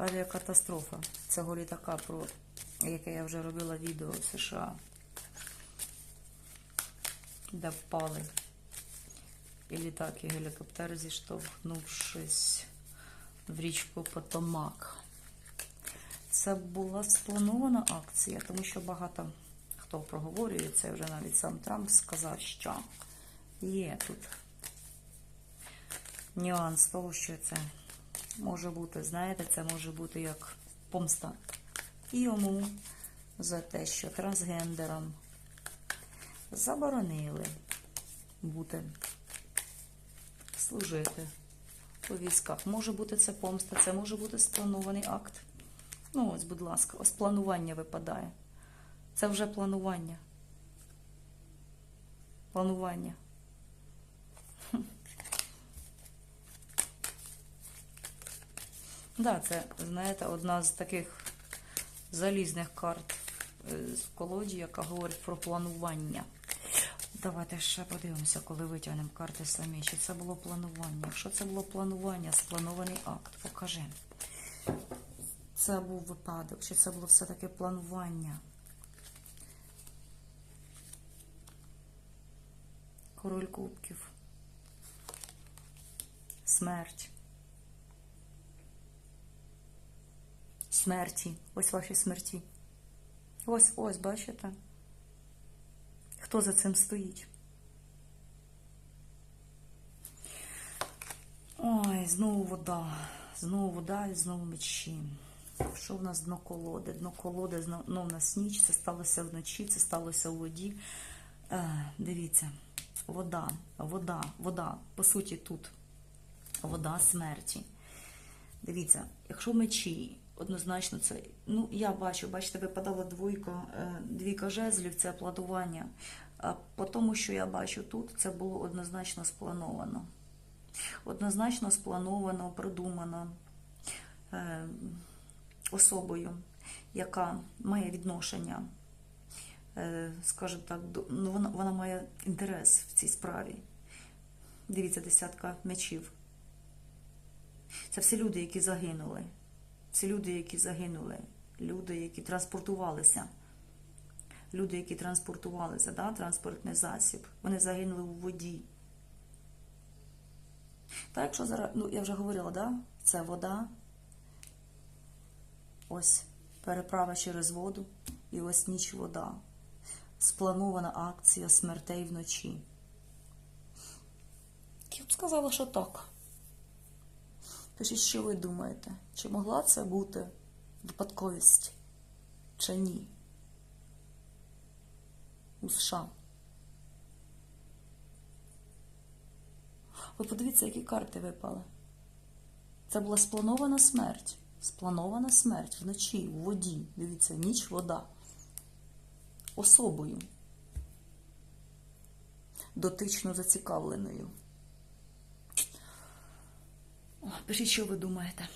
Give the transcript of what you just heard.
авіакатастрофа цього літака, про яке я вже робила відео в США, де впали і літак, і гелікоптер зіштовхнувшись в річку Потомак. Це була спланована акція, тому що багато хто проговорює це, вже навіть сам Трамп сказав, що є тут нюанс того, що це може бути, знаєте, це може бути як помста і йому за те, що трансгендерам заборонили бути, служити у військах. Може бути це помста, це може бути спланований акт. Ну, ось, будь ласка, ось планування випадає. Це вже планування. Планування. Да, це, знаєте, одна з таких залізних карт е, з колоді, яка говорить про планування. Давайте ще подивимося, коли витягнемо карти самі. Чи це було планування? Якщо це було планування, спланований акт, покажи. Це був випадок, чи це було все-таки планування? Король кубків. Смерть. Смерті. Ось ваші смерті. Ось, ось, бачите? Хто за цим стоїть? Ой, знову вода. Знову вода і знову мечі. Що в нас дно колоди? Дно колоди, знов ну, в нас ніч, це сталося вночі, це сталося у воді. Е, дивіться, вода, вода, вода. По суті, тут вода смерті. Дивіться, якщо мечі, однозначно це. Ну, я бачу, бачите, випадала двойка, е, двійка жезлів, це планування. А по тому, що я бачу тут, це було однозначно сплановано. Однозначно сплановано, продумано е, особою, яка має відношення, е, скажімо так, до, ну, вона, вона має інтерес в цій справі. Дивіться, десятка мечів. Це всі люди, які загинули. Це люди, які загинули, люди, які транспортувалися. Люди, які транспортувалися, да, транспортний засіб, вони загинули у воді. Так, якщо зараз, ну я вже говорила, да? це вода, ось переправа через воду і ось ніч вода. Спланована акція смертей вночі. Я б сказала, що так. Пишіть, що ви думаєте? Чи могла це бути випадковість, чи ні? У США. Ви подивіться, які карти випали. Це була спланована смерть. Спланована смерть вночі, в воді. Дивіться, ніч вода. Особою. Дотично зацікавленою. Пишіть, що ви думаєте.